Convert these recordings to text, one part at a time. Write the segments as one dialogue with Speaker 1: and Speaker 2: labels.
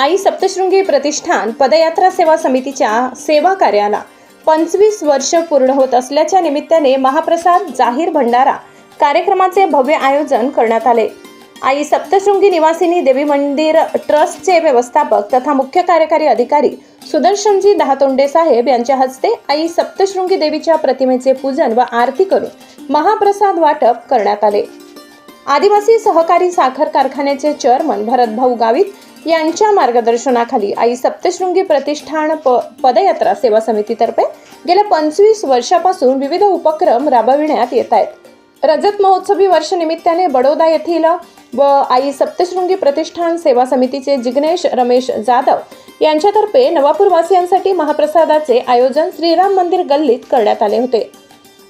Speaker 1: आई सप्तशृंगी प्रतिष्ठान पदयात्रा सेवा समितीच्या सेवा कार्याला पंचवीस वर्ष पूर्ण होत असल्याच्या निमित्ताने महाप्रसाद जाहीर भंडारा कार्यक्रमाचे भव्य आयोजन करण्यात आले. आई सप्तशृंगी निवासिनी देवी मंदिर ट्रस्टचे व्यवस्थापक तथा मुख्य कार्यकारी अधिकारी सुदर्शनजी दहातोंडे साहेब यांच्या हस्ते आई सप्तशृंगी देवीच्या प्रतिमेचे पूजन व आरती करून महाप्रसाद वाटप करण्यात आले. आदिवासी सहकारी साखर कारखान्याचे चेअरमन भरतभाऊ गावित यांच्या मार्गदर्शनाखाली आई सप्तशृंगी प्रतिष्ठान प पदयात्रा सेवा समितीतर्फे गेल्या पंचवीस वर्षापासून विविध उपक्रम राबविण्यात येत आहेत. रजत महोत्सवी वर्ष निमित्ताने बडोदा येथील व आई सप्तशृंगी प्रतिष्ठान सेवा समितीचे जिग्नेश रमेश जाधव यांच्यातर्फे नवापूरवासियांसाठी महाप्रसादाचे आयोजन श्रीराम मंदिर गल्लीत करण्यात आले होते.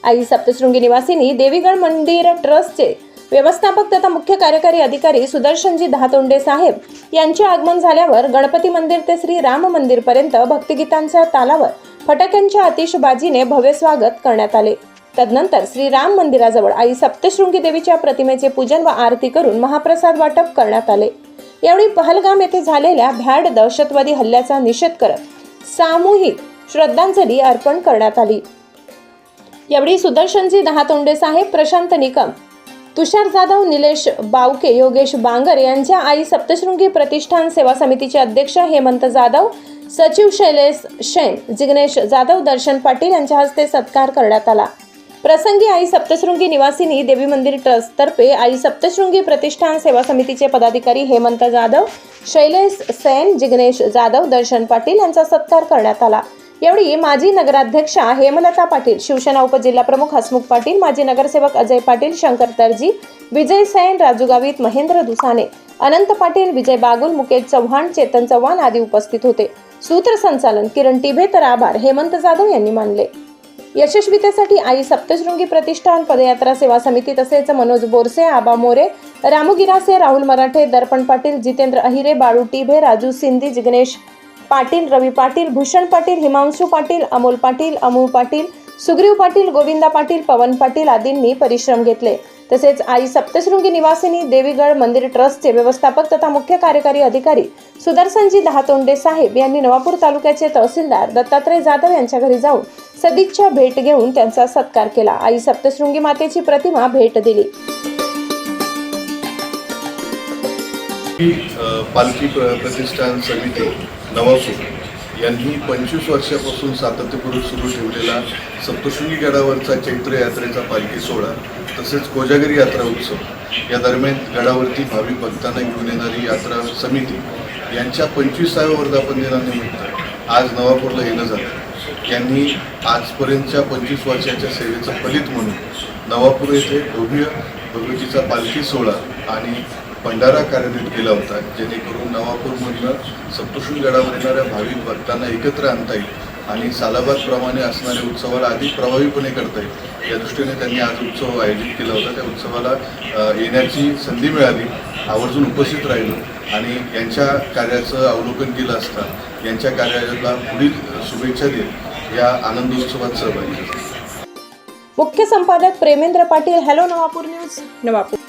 Speaker 1: आई सप्तशृंगी निवासिनी देवीगड मंदिर ट्रस्टचे व्यवस्थापक तथा मुख्य कार्यकारी अधिकारी सुदर्शनजी दहातोंडे साहेब यांचे आगमन झाल्यावर गणपती मंदिर ते श्री राम मंदिरपर्यंत भक्तिगीतांच्या तालावर फटाक्यांच्या आतिषबाजीने भव्य स्वागत करण्यात आले. तदनंतर श्री राम मंदिराजवळ आई सप्तशृंगी देवीच्या प्रतिमेचे पूजन व आरती करून महाप्रसाद वाटप करण्यात आले. यावेळी पहलगाम येथे झालेल्या भ्याड दहशतवादी हल्ल्याचा निषेध करत सामूहिक श्रद्धांजली अर्पण करण्यात आली. यावेळी सुदर्शनजी दहा तोंडेस साहेब प्रशांत निकम तुषार जाधव निलेश बावके योगेश बांगर यांच्या आई सप्तशृंगी प्रतिष्ठान सेवा समितीचे अध्यक्ष हेमंत जाधव सचिव शैलेश शैन जिग्नेश जाधव दर्शन पाटील यांच्या हस्ते सत्कार करण्यात आला. प्रसंगी आई सप्तशृंगी निवासिनी देवी मंदिर ट्रस्ट तर्फे आई सप्तशृंगी प्रतिष्ठान सेवा समितीचे पदाधिकारी हेमंत जाधव शैलेश सैन जिग्नेश जाधव दर्शन पाटील यांचा सत्कार करण्यात आला. यावेळी माजी नगराध्यक्षा हेमलता पाटील शिवसेना उपजिल्हाप्रमुख हसमुख पाटील माजी नगरसेवक अजय पाटील शंकर तरजी विजय सैन राजू गावित महेंद्र दुसाने अनंत पाटील विजय बागुल मुकेश चव्हाण चेतन चव्हाण आदी उपस्थित होते. सूत्रसंचालन किरण टिभे तर आभार हेमंत जाधव यांनी मानले. यशस्वीतेसाठी आई सप्तशृंगी प्रतिष्ठान पदयात्रा सेवा समिती तसेच मनोज बोरसे आबा मोरे रामू गिरासे राहुल मराठे दर्पण पाटील जितेंद्र अहिरे बाळू टिभे राजू सिंधी जिग्नेश पाटील रवी पाटील भूषण पाटील हिमांशू पाटील अमोल पाटील अमोल पाटील सुग्रीव पाटील गोविंदा पाटील पवन पाटील आदींनी परिश्रम घेतले. तसेच आई सप्तशृंगी निवासिनी देवीगड मंदिर ट्रस्टचे व्यवस्थापक तथा मुख्य कार्यकारी अधिकारी सुदर्शनजी दहातोंडे साहेब यांनी नवापूर तालुक्याचे तहसीलदार दत्तात्रय जाधव यांच्या घरी जाऊन सदिच्छा भेट घेऊन त्यांचा सत्कार केला. आई सप्तशृंगी मातेची प्रतिमा भेट दिली.
Speaker 2: पालखी प्रतिष्ठान समिती नवासू यांनी पंचवीस वर्षापासून सातत्यपूर्वक सुरू ठेवलेला सप्तशृंगी गडावरचा चैत्र यात्रेचा पालखी सोहळा तसेच कोजागिरी यात्रा उत्सव या दरम्यान गडावरती भाविक भक्तांना घेऊन येणारी यात्रा समिती यांच्या पंचवीसाव्या वर्धापन दिनानिमित्त आज नवापूरला येणं झालं. यांनी आजपर्यंतच्या पंचवीस वर्षाच्या सेवेचं फलित म्हणून नवापूर येथे भव्य भगवतीचा पालखी सोहळा आणि भंडारा कार्यान्वित केला होता जेणेकरून नवापूरमधनं सप्तशृंग गडावर येणाऱ्या भाविक भक्तांना एकत्र आणता येईल आणि सालाबादप्रमाणे असणाऱ्या उत्सवाला अधिक प्रभावीपणे करता येईल. या दृष्टीने त्यांनी आज उत्सव आयोजित केला होता. त्या उत्सवाला येण्याची संधी मिळाली आवर्जून उपस्थित राहिलो आणि यांच्या कार्याचं अवलोकन केलं असता यांच्या कार्याला पुढील शुभेच्छा देत या आनंदोत्सवात सहभागी
Speaker 1: मुख्य संपादक प्रेमेंद्र पाटील हॅलो नवापूर न्यूज नवापूर.